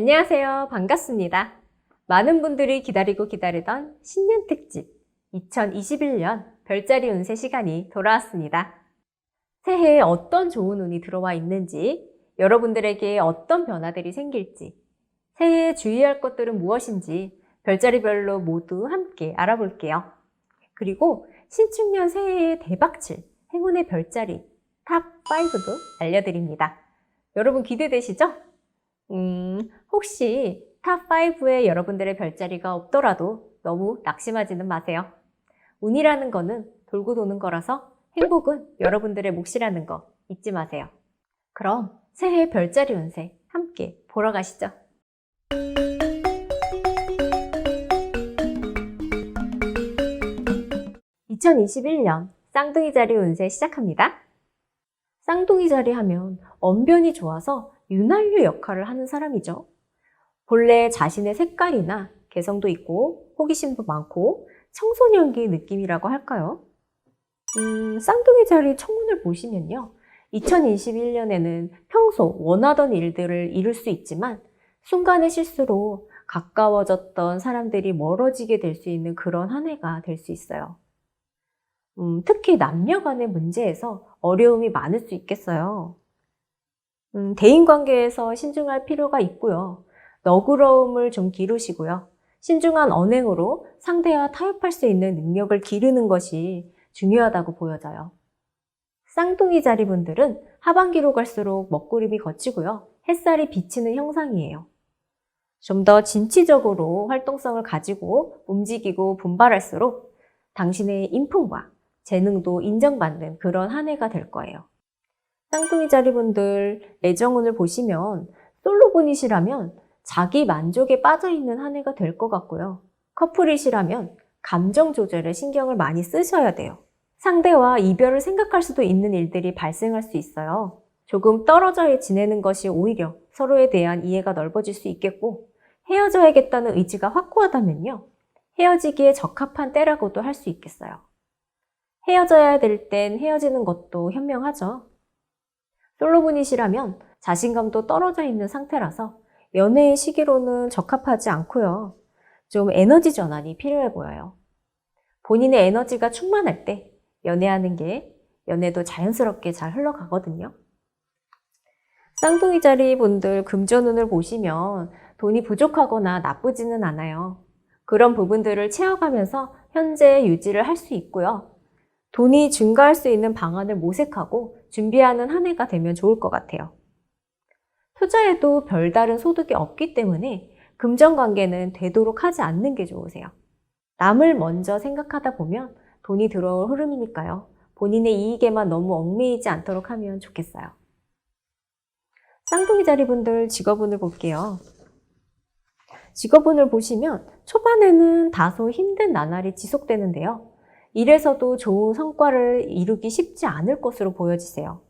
안녕하세요. 반갑습니다. 많은 분들이 기다리고 기다리던 신년 특집 2021년 별자리 운세 시간이 돌아왔습니다. 새해에 어떤 좋은 운이 들어와 있는지, 여러분들에게 어떤 변화들이 생길지, 새해에 주의할 것들은 무엇인지 별자리별로 모두 함께 알아볼게요. 그리고 신축년 새해에 대박칠 행운의 별자리 탑5도 알려드립니다. 여러분 기대되시죠? 음, 혹시 탑5에 여러분들의 별자리가 없더라도 너무 낙심하지는 마세요. 운이라는 거는 돌고 도는 거라서 행복은 여러분들의 몫이라는 거 잊지 마세요. 그럼 새해 별자리 운세 함께 보러 가시죠. 2021년 쌍둥이 자리 운세 시작합니다. 쌍둥이 자리 하면 언변이 좋아서 윤활유 역할을 하는 사람이죠. 본래 자신의 색깔이나 개성도 있고 호기심도 많고 청소년기 느낌이라고 할까요? 음, 쌍둥이 자리 청운을 보시면요. 2021년에는 평소 원하던 일들을 이룰 수 있지만 순간의 실수로 가까워졌던 사람들이 멀어지게 될 수 있는 그런 한 해가 될 수 있어요. 음, 특히 남녀 간의 문제에서 어려움이 많을 수 있겠어요. 음, 대인관계에서 신중할 필요가 있고요. 너그러움을 좀 기르시고요. 신중한 언행으로 상대와 타협할 수 있는 능력을 기르는 것이 중요하다고 보여져요. 쌍둥이 자리 분들은 하반기로 갈수록 먹구름이 걷히고요. 햇살이 비치는 형상이에요. 좀 더 진취적으로 활동성을 가지고 움직이고 분발할수록 당신의 인품과 재능도 인정받는 그런 한 해가 될 거예요. 쌍둥이 자리분들 애정운을 보시면 솔로분이시라면 자기 만족에 빠져있는 한 해가 될 것 같고요. 커플이시라면 감정 조절에 신경을 많이 쓰셔야 돼요. 상대와 이별을 생각할 수도 있는 일들이 발생할 수 있어요. 조금 떨어져 지내는 것이 오히려 서로에 대한 이해가 넓어질 수 있겠고 헤어져야겠다는 의지가 확고하다면요. 헤어지기에 적합한 때라고도 할 수 있겠어요. 헤어져야 될 땐 헤어지는 것도 현명하죠. 솔로분이시라면 자신감도 떨어져 있는 상태라서 연애의 시기로는 적합하지 않고요. 좀 에너지 전환이 필요해 보여요. 본인의 에너지가 충만할 때 연애하는 게 연애도 자연스럽게 잘 흘러가거든요. 쌍둥이 자리 분들 금전운을 보시면 돈이 부족하거나 나쁘지는 않아요. 그런 부분들을 채워가면서 현재 유지를 할 수 있고요. 돈이 증가할 수 있는 방안을 모색하고 준비하는 한 해가 되면 좋을 것 같아요. 투자에도 별다른 소득이 없기 때문에 금전 관계는 되도록 하지 않는 게 좋으세요. 남을 먼저 생각하다 보면 돈이 들어올 흐름이니까요. 본인의 이익에만 너무 얽매이지 않도록 하면 좋겠어요. 쌍둥이 자리분들 직업운을 볼게요. 직업운을 보시면 초반에는 다소 힘든 나날이 지속되는데요. 일에서도 좋은 성과를 이루기 쉽지 않을 것으로 보여지세요.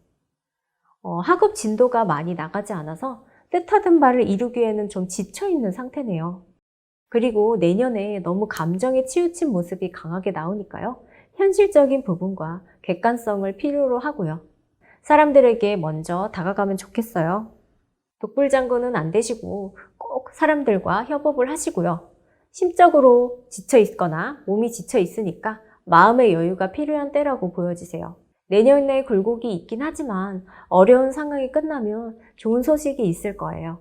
어, 학업 진도가 많이 나가지 않아서 뜻하던 바를 이루기에는 좀 지쳐있는 상태네요. 그리고 내년에 너무 감정에 치우친 모습이 강하게 나오니까요. 현실적인 부분과 객관성을 필요로 하고요. 사람들에게 먼저 다가가면 좋겠어요. 독불장군은 안 되시고 꼭 사람들과 협업을 하시고요. 심적으로 지쳐 있거나 몸이 지쳐 있으니까 마음의 여유가 필요한 때라고 보여지세요. 내년에 굴곡이 있긴 하지만 어려운 상황이 끝나면 좋은 소식이 있을 거예요.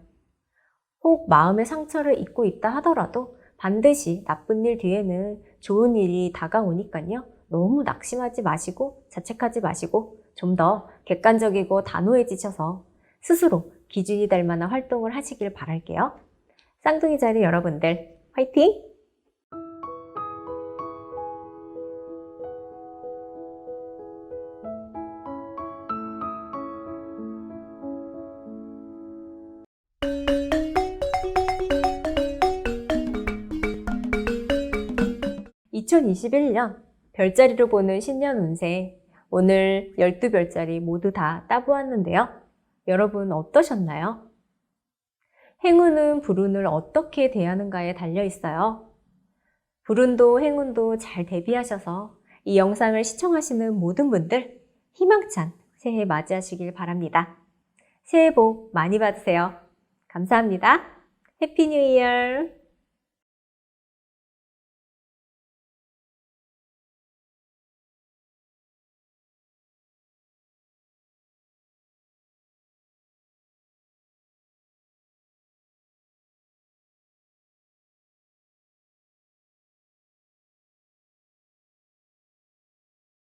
혹 마음의 상처를 입고 있다 하더라도 반드시 나쁜 일 뒤에는 좋은 일이 다가오니까요. 너무 낙심하지 마시고 자책하지 마시고 좀 더 객관적이고 단호해지셔서 스스로 기준이 될 만한 활동을 하시길 바랄게요. 쌍둥이 자리 여러분들 화이팅! 2021년 별자리로 보는 신년 운세 오늘 12별자리 모두 다 따보았는데요. 여러분 어떠셨나요? 행운은 불운을 어떻게 대하는가에 달려 있어요. 불운도 행운도 잘 대비하셔서 이 영상을 시청하시는 모든 분들 희망찬 새해 맞이하시길 바랍니다. 새해 복 많이 받으세요. 감사합니다. 해피 뉴 이어!